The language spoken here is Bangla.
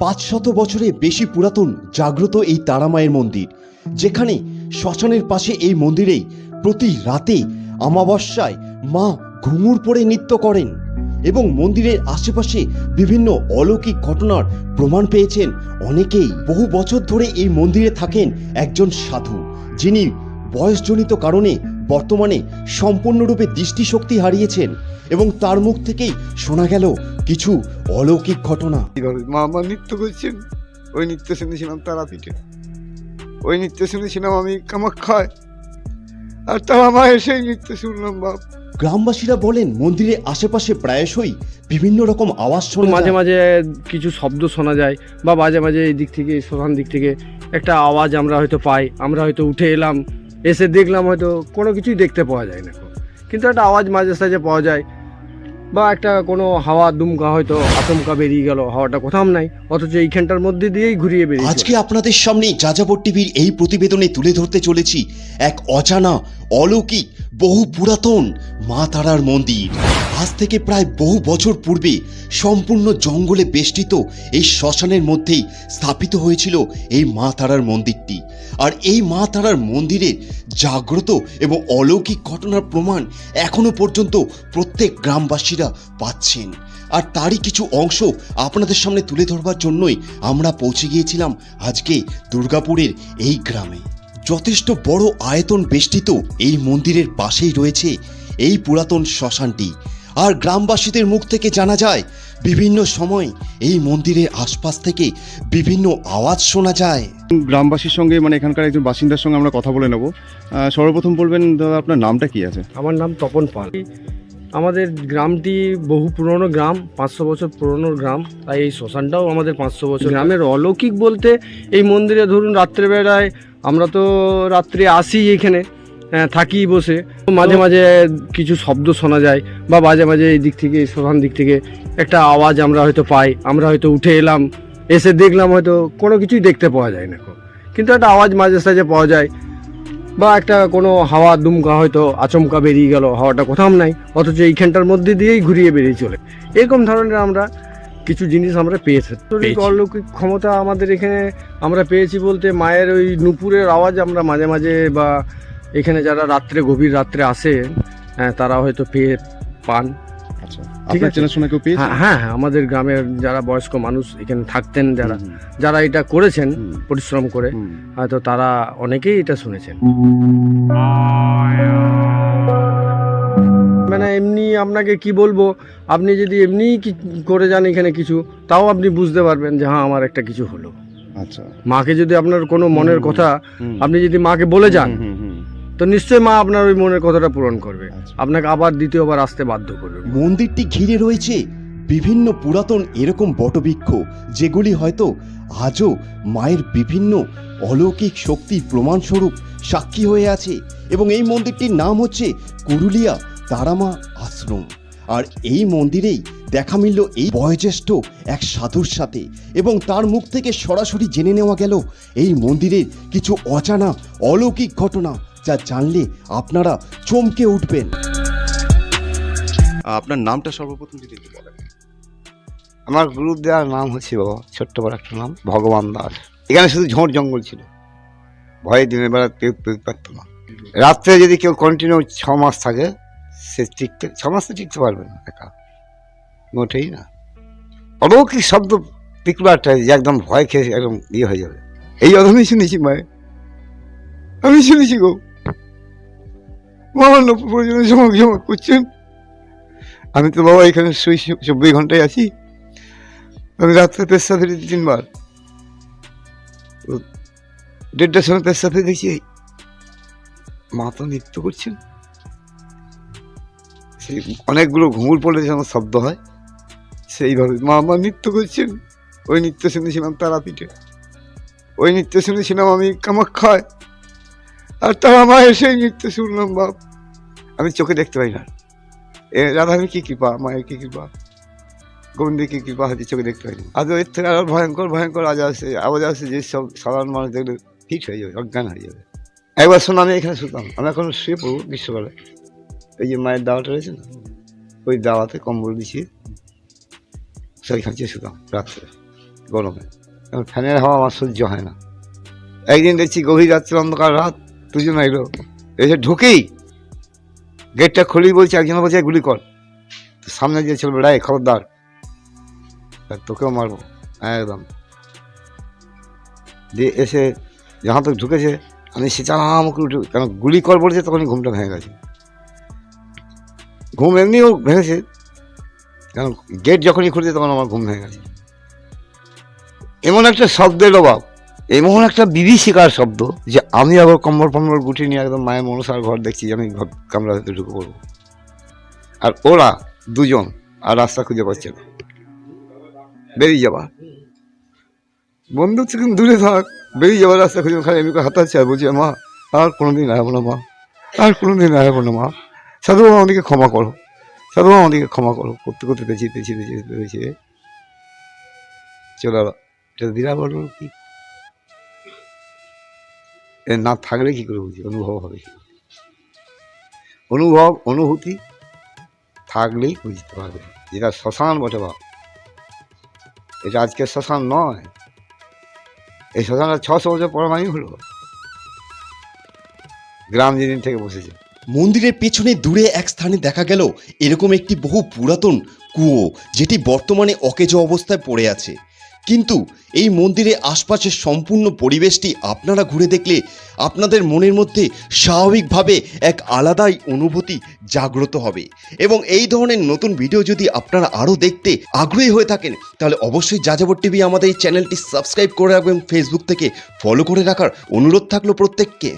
পাঁচশত বছরে বেশি পুরাতন জাগ্রত এই তারামায়ের মন্দির, যেখানে শ্মশানের পাশে এই মন্দিরেই প্রতি রাতে অমাবস্যায় মা ঘুঙুর পরে নৃত্য করেন এবং মন্দিরের আশেপাশে বিভিন্ন অলৌকিক ঘটনার প্রমাণ পেয়েছেন অনেকেই। বহু বছর ধরে এই মন্দিরে থাকেন একজন সাধু, যিনি বয়সজনিত কারণে বর্তমানে সম্পূর্ণরূপে দৃষ্টিশক্তি হারিয়েছেন। এবং তার মুখ থেকেই শোনা গেল কিছু অলৌকিক ঘটনা। এইভাবে মা আমার নৃত্য করছেন ওই নৃত্য শুনেছিলাম তারাপীঠে। ওই নৃত্য শুনেছিলাম আমি কামাখ্যায়। আর তারা মায়ের সেই নৃত্য শুনলাম বাপ। গ্রামবাসীরা বলেন মন্দিরের আশেপাশে প্রায়শই বিভিন্ন রকম আওয়াজ শোনা মাঝে মাঝে কিছু শব্দ শোনা যায় বা মাঝে মাঝে এই দিক থেকে শ্মশান দিক থেকে একটা আওয়াজ আমরা হয়তো পাই আমরা হয়তো উঠে এলাম এসে দেখলাম হয়তো কোনো কিছুই দেখতে পাওয়া যায় না কিন্তু একটা আওয়াজ মাঝে সাঝে পাওয়া যায় বা একটা কোনো হাওয়া দুমকা হয়তো আচমকা বেরিয়ে গেল, হাওয়াটা কোথাও নাই, অথচ এইখানটার মধ্যে দিয়েই ঘুরিয়ে বেরিয়ে আজকে আপনাদের সামনে যাযাবর টিভির এই প্রতিবেদনে তুলে ধরতে চলেছি এক অজানা, অলৌকিক, বহু পুরাতন মা তারার মন্দির। আজ থেকে প্রায় বহু বছর পূর্বে সম্পূর্ণ জঙ্গলে বেষ্টিত এই শ্মশানের মধ্যেই স্থাপিত হয়েছিল এই মা তারার মন্দিরটি। আর এই মা তারার মন্দিরের জাগ্রত এবং অলৌকিক ঘটনার প্রমাণ এখনও পর্যন্ত প্রত্যেক গ্রামবাসীরা পাচ্ছেন। আর তারই কিছু অংশ আপনাদের সামনে তুলে ধরবার জন্যই আমরা পৌঁছে গিয়েছিলাম আজকে দুর্গাপুরের এই গ্রামে। যথেষ্ট বড় আয়তন বেষ্টিত এই মন্দিরের পাশেই রয়েছে এই পুরাতন শ্মশানটি। আর গ্রামবাসীদের মুখ থেকে জানা যায় বিভিন্ন সময় এই মন্দিরের আশপাশ থেকে বিভিন্ন আওয়াজ শোনা যায়। গ্রামবাসীর সঙ্গে মানে এখানকার একজন বাসিন্দার সঙ্গে আমরা কথা বলে নেব। সর্বপ্রথম বলবেন দাদা আপনার নামটা কি আছে? আমার নাম তপন পাল। আমাদের গ্রামটি বহু পুরনো গ্রাম পাঁচশো বছর পুরনো গ্রাম তাই এই শ্মশানটাও আমাদের পাঁচশো বছর গ্রামের অলৌকিক বলতে এই মন্দিরে ধরুন রাত্রেবেলায় আমরা তো রাত্রে আসি এখানে হ্যাঁ, থাকি বসে। মাঝে মাঝে কিছু শব্দ শোনা যায় বা মাঝে মাঝে এই দিক থেকে শ্মশান দিক থেকে একটা আওয়াজ আমরা হয়তো পাই আমরা হয়তো উঠে এলাম এসে দেখলাম হয়তো কোনো কিছুই দেখতে পাওয়া যায় না কিন্তু একটা আওয়াজ মাঝে সাঝে পাওয়া যায় বা একটা কোনো হাওয়া দুমকা হয়তো আচমকা বেরিয়ে গেল হাওয়াটা কোথাও নাই অথচ এইখানটার মধ্যে দিয়েই ঘুরিয়ে বেরিয়ে চলে। এরকম ধরনের আমরা কিছু জিনিস আমরা পেয়েছি। অলৌকিক ক্ষমতা আমাদের এখানে আমরা পেয়েছি বলতে মায়ের ওই নুপুরের আওয়াজ আমরা মাঝে মাঝে বা এখানে যারা রাত্রে গভীর রাত্রে আসে হ্যাঁ, তারা হয়তো পেয়ে পান। আচ্ছা। আপনার। চেনাশোনা কেউ পেয়েছে? হ্যাঁ হ্যাঁ হ্যাঁ, আমাদের গ্রামের যারা বয়স্ক মানুষ এখানে থাকতেন যারা যারা এটা করেছেন পরিশ্রম করে। হয়তো তারা অনেকেই এটা শুনেছেন। মানে এমনি আপনাকে কি বলব আপনি যদি এমনি কি করে যান এখানে কিছু তাও আপনি বুঝতে পারবেন যে হ্যাঁ আমার একটা কিছু হলো। আচ্ছা। মাকে যদি আপনার কোনো মনের কথা আপনি যদি মাকে বলে যান। তো নিশ্চয়ই মা আপনার ওই মনের কথাটা পূরণ করবে। আচ্ছা। আপনাকে আবার দ্বিতীয়বার আসতে বাধ্য করবে। মন্দিরটি ঘিরে রয়েছে বিভিন্ন পুরাতন এরকম বটবৃক্ষ যেগুলি হয়তো আজও মায়ের বিভিন্ন অলৌকিক শক্তির প্রমাণস্বরূপ সাক্ষী হয়ে আছে এবং এই মন্দিরটির নাম হচ্ছে কুরুলিয়া তারামা আশ্রম। আর এই মন্দিরেই দেখা মিলল এই বয়োজ্যেষ্ঠ এক সাধুর সাথে এবং তার মুখ থেকে সরাসরি জেনে নেওয়া গেল এই মন্দিরের কিছু অজানা অলৌকিক ঘটনা যা জানলে আপনারা চমকে উঠবেন। আপনার নামটা সর্বপ্রথম যদি একটু বলেন। আমার গুরু দেওয়ার নাম হচ্ছে বাবা ছোট্ট বড় একটা নাম ভগবান দাস। এখানে শুধু ঝোঁট জঙ্গল ছিল। ভয়ে দিনের বেলা কেউ কেউ পারতো না। রাত্রে যদি কেউ কন্টিনিউ ছ মাস থাকে সে টিকতে ছ মাস তো টিকতে পারবে না একা। মোটেই না। অলৌকিক শব্দ পিকবারটা যে একদম ভয় খেয়ে একদম ইয়ে হয়ে যাবে। এই অধমই শুনেছি মায়ের আমি শুনেছি গো। মামান্য প্রয়োজনে জমক জমক করছেন। আমি তো বাবা এখানে শুই চব্বিশ ঘন্টায় আছি। আমি রাত্রে পেশা ফিরে তিনবার। দেড়টার সময় পেশা ফিরে দেখছি মা তো নৃত্য করছেন। সেই অনেকগুলো ঘুঙুর পড়লে যেমন শব্দ হয়, সেইভাবে মা আমার নৃত্য করছেন। ওই নৃত্য শুনেছিলাম তারাপীঠে। ওই নৃত্য শুনেছিলাম আমি কামাখ্যায় আর তারা মায়ের সেই নৃত্য শুনলাম, বাপ। আমি চোখে দেখতে পাই না। এ রাধার কি কৃপা, মায়ের কি কৃপা? গোবিন্দের কি কৃপা হচ্ছে চোখে দেখতে পাইনি আজ এর থেকে আরও ভয়ঙ্কর ভয়ঙ্কর আজ আসে, আওয়াজ আসে যে সব সাধারণ মানুষ দেখলে ফিট হয়ে যাবে, অজ্ঞান হয়ে যাবে। একবার শোনো, আমি এখানে শুতাম আমি এখন শুয়ে পড়ব গ্রীষ্মকালে। এই যে মায়ের দাওয়াটা রয়েছে না, ওই দাওয়াতে কম্বল বিছিয়ে সেইখানে শুতাম রাত্রে, গরমে। ফ্যানের হাওয়া আমার সহ্য হয় না। একদিন দেখছি গভীর রাত্রে অন্ধকার রাত দুজন এলো এসে ঢুকেই গেটটা খুলেই বলছে, একজন বলছে গুলি কর। সামনে যে ছিল বেড়ায় খবরদার। তোকেও মারবো। একদম। দিয়ে এসে যখন তো ঢুকেছে, আমি সেচাম করে উঠে, কেন গুলি কর বলেছে, তখনই ঘুমটা ভেঙে গেছে। ঘুম এমনিও ভেঙেছে কারণ গেট যখনই খুলছে, তখন আমার ঘুম ভেঙে গেছে। এমন একটা শব্দের অভাব। এমন একটা বিভীষিকার শব্দ যে আমি আবার কম্বল ফম্বল গুটি নিয়ে একদম মায়ের মনসার ঘর দেখছি যে আমি কামরা হতে ঢুকে পড়ব। আর ওরা দুজন আর রাস্তা খুঁজে পাচ্ছে না। বেরিয়ে যাবা। বন্ধু থেকে দূরে থাক। বেরিয়ে যাবার রাস্তা খুঁজে। খালি এমনি হাতাচ্ছে আর বলছি, মা, আর কোনোদিন আসব না, মা। আর কোনোদিন আসব না, মা। সাধু বাবা আমাদেরকে ক্ষমা করো। সাধু বাবা আমাদেরকে ক্ষমা করো। করতে করতে পেছিয়ে পেছিয়ে পেছিয়ে পেছিয়ে চলে এটা বিরাট বড় কি? না থাকলে কি করে বুঝি? অনুভব হবে অনুভব, অনুভূতি থাকলেই বুঝতে পারবে। যেটা শ্মশান বটে বা এটা আজকে শ্মশান নয়। এই শ্মশানটা ছশো বছর পরমাণু হলো। গ্রাম যেদিন থেকে বসেছে। মন্দিরের পেছনে দূরে এক স্থানে দেখা গেল এরকম একটি বহু পুরাতন কুয়ো, যেটি বর্তমানে অকেজো অবস্থায় পড়ে আছে। কিন্তু এই মন্দিরের আশপাশের সম্পূর্ণ পরিবেশটি আপনারা ঘুরে দেখলে আপনাদের মনের মধ্যে স্বাভাবিকভাবে এক আলাদাই অনুভূতি জাগ্রত হবে। এবং এই ধরনের নতুন ভিডিও যদি আপনারা আরও দেখতে আগ্রহী হয়ে থাকেন, তাহলে অবশ্যই যাযাবর টিভি আমাদের এই চ্যানেলটি সাবস্ক্রাইব করে রাখবেন ফেসবুক থেকে ফলো করে রাখার অনুরোধ থাকল প্রত্যেককে।